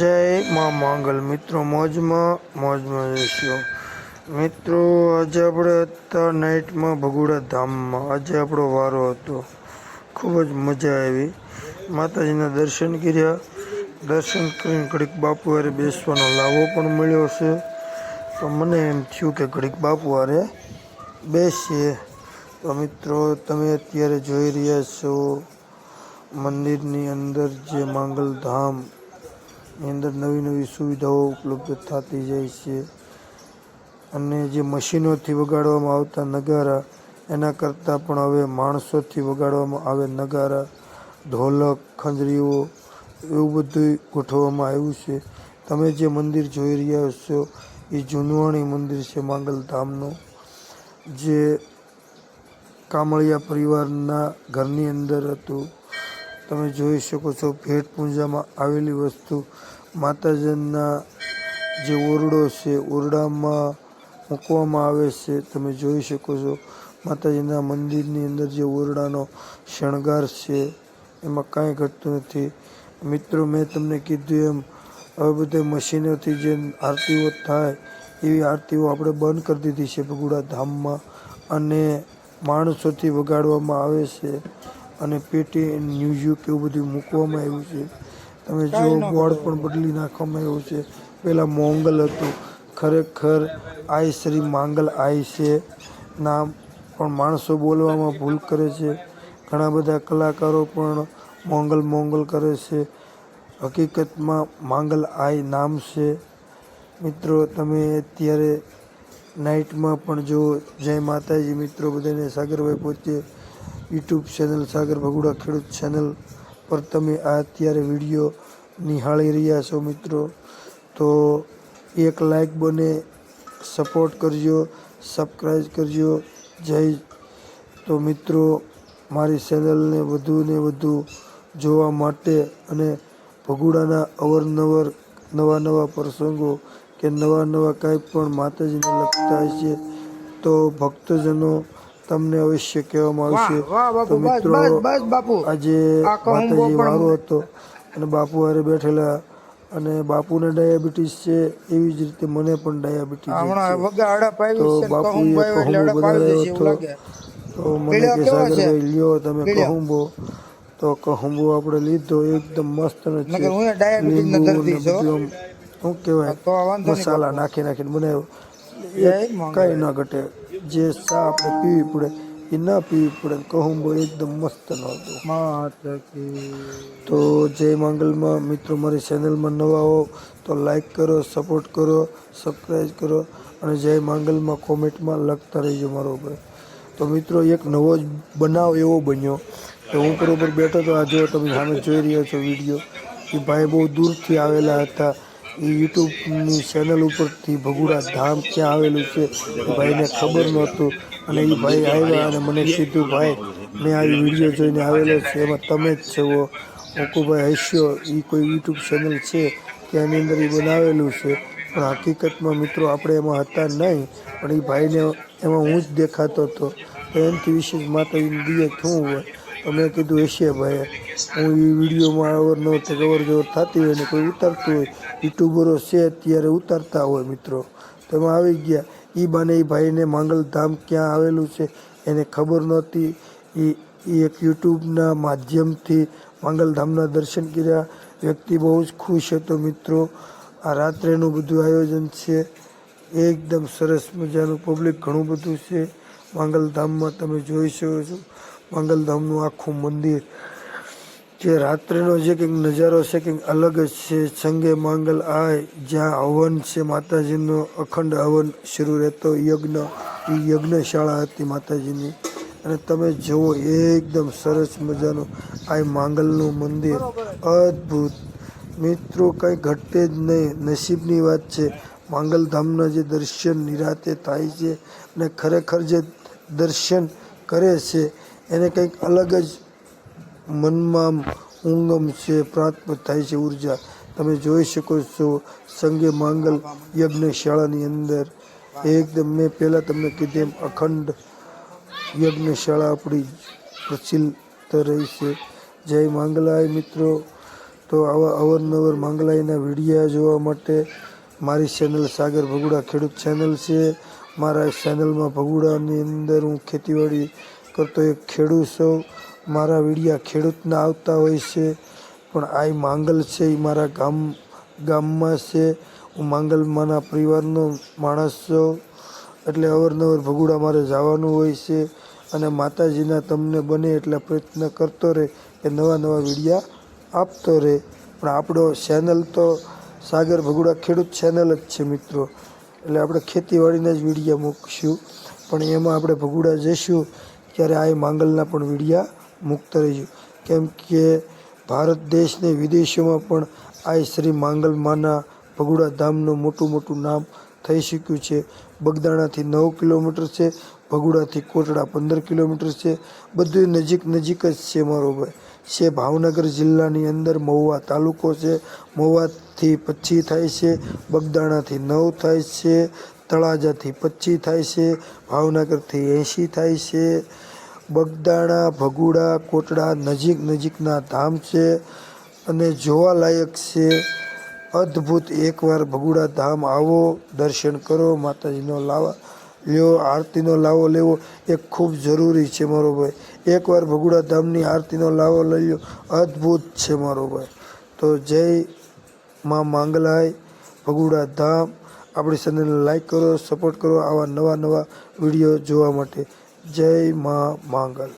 જય માં માંગલ મિત્રો, મોજમાં મોજમાં રહીશું મિત્રો, આજે આપણે હતા નાઇટમાં ભગુડા ધામમાં, આજે આપણો વારો હતો. ખૂબ જ મજા આવી. માતાજીના દર્શન કર્યા. દર્શન કરીને ઘડીક બાપુ હારે બેસવાનો લાવો પણ મળ્યો છે. તો મને એમ થયું કે ઘડીક બાપુ હારે બેસીએ. તો મિત્રો, તમે અત્યારે જોઈ રહ્યા છો મંદિરની અંદર જે માંગલ ધામની અંદર નવી નવી સુવિધાઓ ઉપલબ્ધ થતી જાય છે. અને જે મશીનોથી વગાડવામાં આવતા નગારા, એના કરતાં પણ હવે માણસોથી વગાડવામાં આવે નગારા, ઢોલક, ખંજરીઓ, એવું બધું ગોઠવવામાં આવ્યું છે. તમે જે મંદિર જોઈ રહ્યા છો એ જૂનવાણી મંદિર છે માંગલધામનું જે કામળિયા પરિવારના ઘરની અંદર હતું. તમે જોઈ શકો છો ભેટ પૂજામાં આવેલી વસ્તુ. માતાજીના જે ઓરડો છે, ઓરડામાં મૂકવામાં આવે છે, તમે જોઈ શકો છો. માતાજીના મંદિરની અંદર જે ઓરડાનો શણગાર છે, એમાં કાંઈ ઘટતું નથી. મિત્રો, મેં તમને કીધું એમ, હવે બધે મશીનોથી જે આરતીઓ થાય, એવી આરતીઓ આપણે બંધ કરી દીધી છે ભગુડા ધામમાં. અને માણસોથી વગાડવામાં આવે છે. અને પેટી ન્યૂઝયુક એવું બધું મૂકવામાં આવ્યું છે. તમે જો બોર્ડ પણ બદલી નાખવામાં આવ્યું છે. પહેલાં મોંગલ હતું. ખરેખર આય શ્રી માંગલ આય છે નામ. પણ માણસો બોલવામાં ભૂલ કરે છે. ઘણા બધા કલાકારો પણ મોંગલ મોંગલ કરે છે. હકીકતમાં માંગલ આય નામ છે. મિત્રો તમે અત્યારે નાઇટમાં પણ જો જય માતાજી મિત્રો બધાને સાગરભાઈ પોતે યુટ્યુબ ચેનલ સાગર ભગુડા ખેડૂત ચેનલ પર તમે આ અત્યારે વીડિયો નિહાળી રહ્યા છો મિત્રો. તો એક લાઈક બને સપોર્ટ કરજો સબસ્ક્રાઈબ કરજો. જય તો મિત્રો, મારી ચેનલને વધુ ને વધુ જોવા માટે અને ભગુડાના અવરનવર નવા નવા પ્રસંગો કે નવા નવા કાંઈ પણ માતાજીને લગતા હશે તો ભક્તજનો તમને અવશ્ય કહેવામાં આવશે. તો મિત્રો આજે માતાજી વારો હતો અને બાપુ હારે બેઠેલા અને બાપુને ડાયાબિટીસ છે એવી જ રીતે મને પણ ડાયાબિટીસ તો બાપુએ કહુંબો બનાવ્યો હતો. તો મને કે સાગરભાઈ લ્યો તમે કહુંબો. તો કહુંબો આપણે લીધો એકદમ મસ્ત શું કહેવાય? મસાલા નાખી નાખીને બનાવ્યો. કાંઈ ના ઘટે. જે સા આપણે પીવી પડે એ ના પીવી પડે કહુંબો એકદમ મસ્ત ન હતો. તો જય મંગલમાં મિત્રો મારી ચેનલમાં નવા હો તો લાઈક કરો સપોર્ટ કરો સબસ્ક્રાઈબ કરો અને જય મંગલમાં કોમેન્ટમાં લખતા રહેજો મારો ઉપર તો મિત્રો એક નવો જ બનાવ એવો બન્યો કે હું બરોબર બેઠો તો આ જો તમે સામે જોઈ રહ્યા છો વીડિયો એ ભાઈ બહુ દૂરથી આવેલા હતા. એ યુટ્યુબની ચેનલ ઉપરથી ભગુડા ધામ ક્યાં આવેલું છે. એ ભાઈને ખબર નહોતું. અને એ ભાઈ આવ્યા અને મને કીધું, ભાઈ, મેં આ વીડિયો જોઈને આવેલો છે. એમાં તમે જ છો. ઓકુભાઈ હસ્યો. એ કોઈ યુટ્યુબ ચેનલ છે કે એની અંદર એ બનાવેલું છે. પણ હકીકતમાં મિત્રો આપણે એમાં હતા નહીં. પણ એ ભાઈને એમાં હું જ દેખાતો હતો. તો એનાથી વિશેષ માતાજીની દિયત શું હોય? તો કીધું હશે ભાઈ, હું એ વિડીયોમાં અવરનવર અવર જવર થતી હોય ને કોઈ ઉતારતું હોય, યુટ્યુબરો છે અત્યારે ઉતારતા હોય મિત્રો. તેમાં આવી ગયા. એ બાને એ ભાઈને માંગલધામ ક્યાં આવેલું છે એને ખબર નહોતી. એ એક યુટ્યુબના માધ્યમથી માંગલધામના દર્શન કર્યા. વ્યક્તિ બહુ જ ખુશ હતો મિત્રો. આ રાત્રેનું બધું આયોજન છે. એકદમ સરસ મજાનું પબ્લિક ઘણું બધું છે. માંગલધામમાં તમે જોઈ શકો છો. માંગલધામનું આખું મંદિર, જે રાત્રિનો જે કંઈક નજારો છે, કંઈક અલગ જ છે. સંગે માંગલ આય, જ્યાં હવન છે, માતાજીનો અખંડ હવન શરૂ રહેતો. યજ્ઞ એ યજ્ઞશાળા હતી માતાજીની. અને તમે જુઓ, એકદમ સરસ મજાનું આ માંગલનું મંદિર. અદ્ભુત. મિત્રો, કંઈ ઘટે જ નહીં. નસીબની વાત છે, માંગલધામના જે દર્શન નિરાતે થાય છે અને ખરેખર જે દર્શન કરે છે એને કંઈક અલગ જ મનમાં ઉંગમ છે, પ્રાપ્ત થાય છે ઊર્જા. તમે જોઈ શકો છો, સંગે માંગલ યજ્ઞશાળાની અંદર. એકદમ મેં પહેલાં તમને કીધું એમ અખંડ યજ્ઞશાળા આપણી પ્રચલિત રહી છે. જય માંગલાય મિત્રો. તો આવા અવારનવાર માંગલાઈના વિડીયા જોવા માટે મારી ચેનલ સાગર ભગુડા ખેડૂત ચેનલ છે. મારા ચેનલમાં ભગુડાની અંદર હું ખેતીવાડી કરતો એક ખેડૂત સૌ મારા વિડીયા ખેડૂતના આવતા હોય છે. પણ આ માંગલ છે એ મારા ગામ, ગામમાં છે. હું માંગલમાંના પરિવારનો માણસ છું. એટલે અવારનવાર ભગુડા મારે જવાનું હોય છે. અને માતાજીના તમને બને એટલા પ્રયત્ન કરતો રહે કે નવા નવા વિડીયા આપતો રહે. પણ આપણો ચેનલ તો સાગર ભગુડા ખેડૂત ચેનલ જ છે મિત્રો. એટલે આપણે ખેતીવાડીના જ વિડીયા મૂકશું. પણ એમાં આપણે ભગુડા જઈશું. ત્યારે આ માંગલના પણ વિડીયા મુક્ત રહેજો. કેમ કે ભારત દેશને વિદેશોમાં પણ આ શ્રી માંગલ માના ભગુડા ધામનું મોટું મોટું નામ થઈ શક્યું છે. બગદાણાથી નવ કિલોમીટર છે, ભગુડાથી કોટડા પંદર કિલોમીટર છે. બધું નજીક નજીક જ છે મારો ભાઈ. છે ભાવનગર જિલ્લાની અંદર મહુવા તાલુકો છે. મહુવાથી પચીસ થાય છે, બગદાણાથી નવ થાય છે, તળાજાથી પચીસ થાય છે, ભાવનગરથી એંશી થાય છે. બગદાણા, ભગુડા, કોટડા નજીક નજીકના ધામ છે અને જોવાલાયક છે. અદ્ભુત એકવાર ભગુડા ધામ આવો, દર્શન કરો, માતાજીનો લાવા લ્યો, આરતીનો લાવો લેવો, એ ખૂબ જરૂરી છે મારો ભાઈ. એકવાર ભગુડા ધામની આરતીનો લાવો લઈ લો અદ્ભુત છે મારો ભાઈ. તો જય માં માંગલાય, ભગુડા ધામ. આપણી ચેનલને લાઈક કરો સપોર્ટ કરો આવા નવા નવા વીડિયો જોવા માટે. જય માં માંગલ